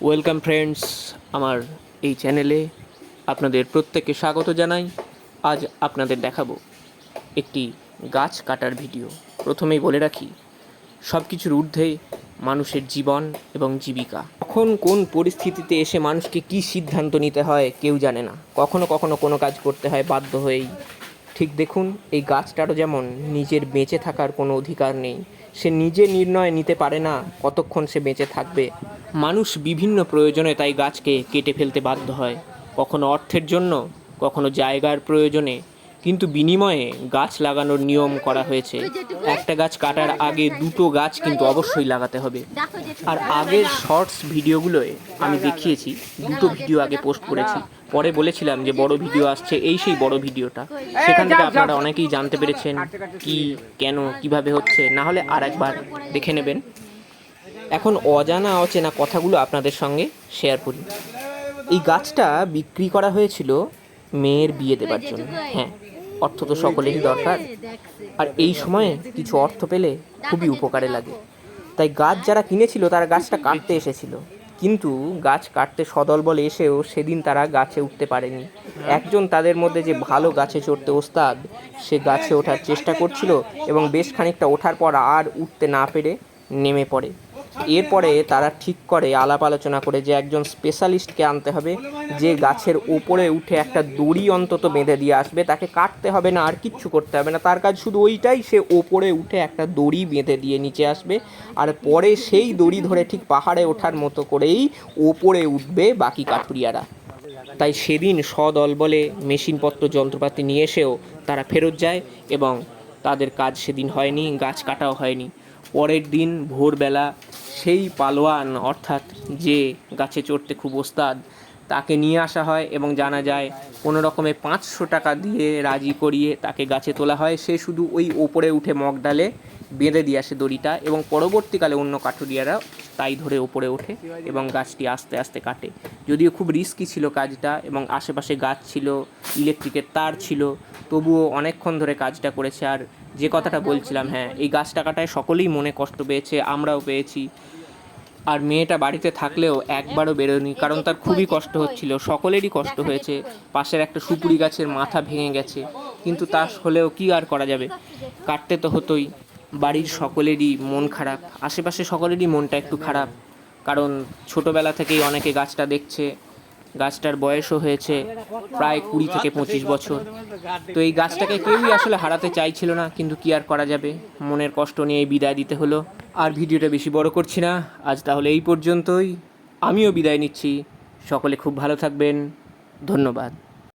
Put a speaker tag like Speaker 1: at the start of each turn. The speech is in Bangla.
Speaker 1: ওয়েলকাম ফ্রেন্ডস আমার এই চ্যানেলে আপনাদের প্রত্যেককে স্বাগত জানাই। আজ আপনাদের দেখাবো একটি গাছ কাটার ভিডিও প্রথমেই বলে রাখি সব কিছুর ঊর্ধ্বে মানুষের জীবন এবং জীবিকা। কখন কোন পরিস্থিতিতে এসে মানুষকে কী সিদ্ধান্ত নিতে হয়, কেউ জানে না। কখনো কখনো কোনো কাজ করতে হয় বাধ্য হয়েই। ঠিক দেখুন, এই গাছটারও যেমন নিজের বেঁচে থাকার কোনো অধিকার নেই, সে নিজে নির্ণয় নিতে পারে না কতক্ষণ সে বেঁচে থাকবে। মানুষ বিভিন্ন প্রয়োজনে তাই গাছকে কেটে ফেলতে বাধ্য হয়। কখনো অর্থের জন্য, কখনো জায়গার প্রয়োজনে। কিন্তু বিনিময়ে গাছ লাগানোর নিয়ম করা হয়েছে। একটা গাছ কাটার আগে দুটো গাছ কিন্তু অবশ্যই লাগাতে হবে। আর আগের শর্টস ভিডিওগুলোয় আমি দেখিয়েছি, দুটো ভিডিও আগে পোস্ট করেছি। পরে বলেছিলাম যে বড় ভিডিও আসছে, এই সেই বড় ভিডিওটা। সেখান থেকে আপনারা অনেকেই জানতে পেরেছেন কি, কেন, কীভাবে হচ্ছে। না হলে আর একবার দেখে নেবেন। এখন অজানা অচেনা কথাগুলো আপনাদের সঙ্গে শেয়ার করি। এই গাছটা বিক্রি করা হয়েছিল মেয়ের বিয়ে দেবার জন্য। হ্যাঁ অর্থ তো সকলেরই দরকার। আর এই সময়ে কিছু অর্থ পেলে খুবই উপকারে লাগে। তাই গাছ যারা কিনেছিল, তারা গাছটা কাটতে এসেছিল। কিন্তু গাছ কাটতে সদল বলে এসেও সেদিন তারা গাছে উঠতে পারেনি। একজন তাদের মধ্যে যে ভালো গাছে চড়তে ওস্তাদ, সে গাছে ওঠার চেষ্টা করছিল এবং বেশ খানিকটা ওঠার পর আর উঠতে না পেরে নেমে পড়ে। এরপরে তারা ঠিক করে আলাপ আলোচনা করে যে একজন স্পেশালিস্টকে আনতে হবে, যে গাছের ওপরে উঠে একটা দড়ি অন্তত বেঁধে দিয়ে আসবে, তাকে কাটতে হবে না, আর কিচ্ছু করতে হবে না। তার কাজ শুধু ওইটাই, সে ওপরে উঠে একটা দড়ি বেঁধে দিয়ে নিচে আসবে, আর পরে সেই দড়ি ধরে ঠিক পাহাড়ে ওঠার মতো করেই ওপরে উঠবে বাকি কাঠুরিয়ারা। তাই সেদিন সদল বলে মেশিনপত্র, যন্ত্রপাতি নিয়ে এসেও তারা ফেরত যায় এবং তাদের কাজ সেদিন হয়নি, গাছ কাটাও হয়নি। পরের দিন ভোরবেলা সেই পালোয়ান, অর্থাৎ যে গাছে চড়তে খুব ওস্তাদ, তাকে নিয়ে আসা হয় এবং জানা যায় কোনো রকমে পাঁচশো টাকা দিয়ে রাজি করিয়ে তাকে গাছে তোলা হয়। সে শুধু ওই ওপরে উঠে মগ ডালে বেঁধে দিয়ে আসে দড়িটা এবং পরবর্তীকালে অন্য কাঠুরিয়ারা তাই ধরে ওপরে ওঠে এবং গাছটি আস্তে আস্তে কাটে। যদিও খুব রিস্কি ছিল কাজটা এবং আশেপাশে গাছ ছিল ইলেকট্রিকের তার ছিল, তবুও অনেকক্ষণ ধরে কাজটা করেছে আর যে কথাটা বলছিলাম হ্যাঁ এই গাছ টাকাটায় সকলেই মনে কষ্ট পেয়েছে, আমরাও পেয়েছি। আর মেয়েটা বাড়িতে থাকলেও একবারও বেরোয়নি, কারণ তার খুবই কষ্ট হচ্ছিল, সকলেরই কষ্ট হয়েছে। পাশের একটা সুপুরি গাছের মাথা ভেঙে গেছে, কিন্তু তা হলেও কি আর করা যাবে? কাটতে তো হতোই, বাড়ির সকলেরই মন খারাপ, আশেপাশে সকলেরই মনটা একটু খারাপ, কারণ ছোটোবেলা থেকেই অনেকে গাছটা দেখছে। গাছটার বয়সও হয়েছে প্রায় কুড়ি থেকে পঁচিশ বছর। তো এই গাছটাকে কেউই আসলে হারাতে চাইছিল না, কিন্তু কি আর করা যাবে? মনের কষ্ট নিয়ে বিদায় দিতে হলো। আর ভিডিওটা বেশি বড় করছি না। আজ তাহলে এই পর্যন্তই। আমিও বিদায় নিচ্ছি। সকলে খুব ভালো থাকবেন। ধন্যবাদ।